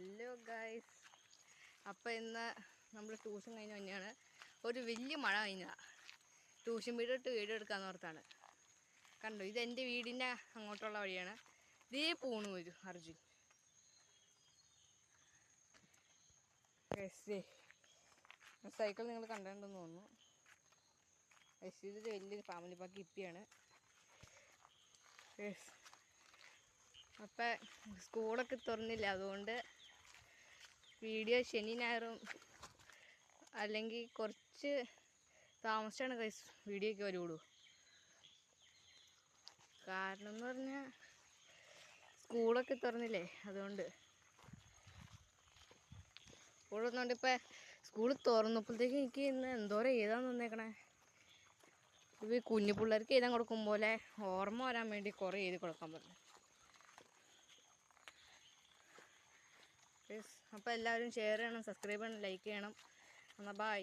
Hello guys അപ്പോൾ ഇന്ന് നമ്മൾ ട്യൂഷൻ കഴിഞ്ഞ് തന്നെയാണ് ഒരു വലിയ മഴ കഴിഞ്ഞാ ട്യൂഷൻ വീട് ഇട്ട് വീട് എടുക്കാന്ന് ഓർത്താണ്. കണ്ടോ? ഇത് എന്റെ വീടിന്റെ അങ്ങോട്ടുള്ള വഴിയാണ്. ഇതേ പോണു വരും അർജുൻ. സൈക്കിൾ നിങ്ങൾ കണ്ടിട്ടുണ്ടെന്ന് തോന്നുന്നു. ഗൈസ്, ഇത് വലിയൊരു ഫാമിലി പാക്ക് ഇപ്പിയാണ്. അപ്പം സ്കൂളൊക്കെ തുറന്നില്ല. അതുകൊണ്ട് വീഡിയോ ശനി ഞായറും അല്ലെങ്കിൽ കുറച്ച് താമസിച്ചാണ് കൈസ് വീഡിയോ ഒക്കെ വരുള്ളൂ. കാരണം എന്ന് പറഞ്ഞാൽ സ്കൂളൊക്കെ തുറന്നില്ലേ അതുകൊണ്ട്. സ്കൂളൊന്നുകൊണ്ട് ഇപ്പം സ്കൂൾ തുറന്നപ്പോഴത്തേക്ക് എനിക്ക് ഇന്ന് എന്തോരം എഴുതാൻ തന്നേക്കണേ. ഇത് കുഞ്ഞു പിള്ളേർക്ക് എഴുതാൻ കൊടുക്കും പോലെ ഓർമ്മ വരാൻ വേണ്ടി കുറേ എഴുതി കൊടുക്കാൻ പറഞ്ഞു. അപ്പോൾ എല്ലാവരും ഷെയർ ചെയ്യണം സബ്സ്ക്രൈബ് ചെയ്യണം ലൈക്ക് ചെയ്യണം. എന്നാൽ ബായ്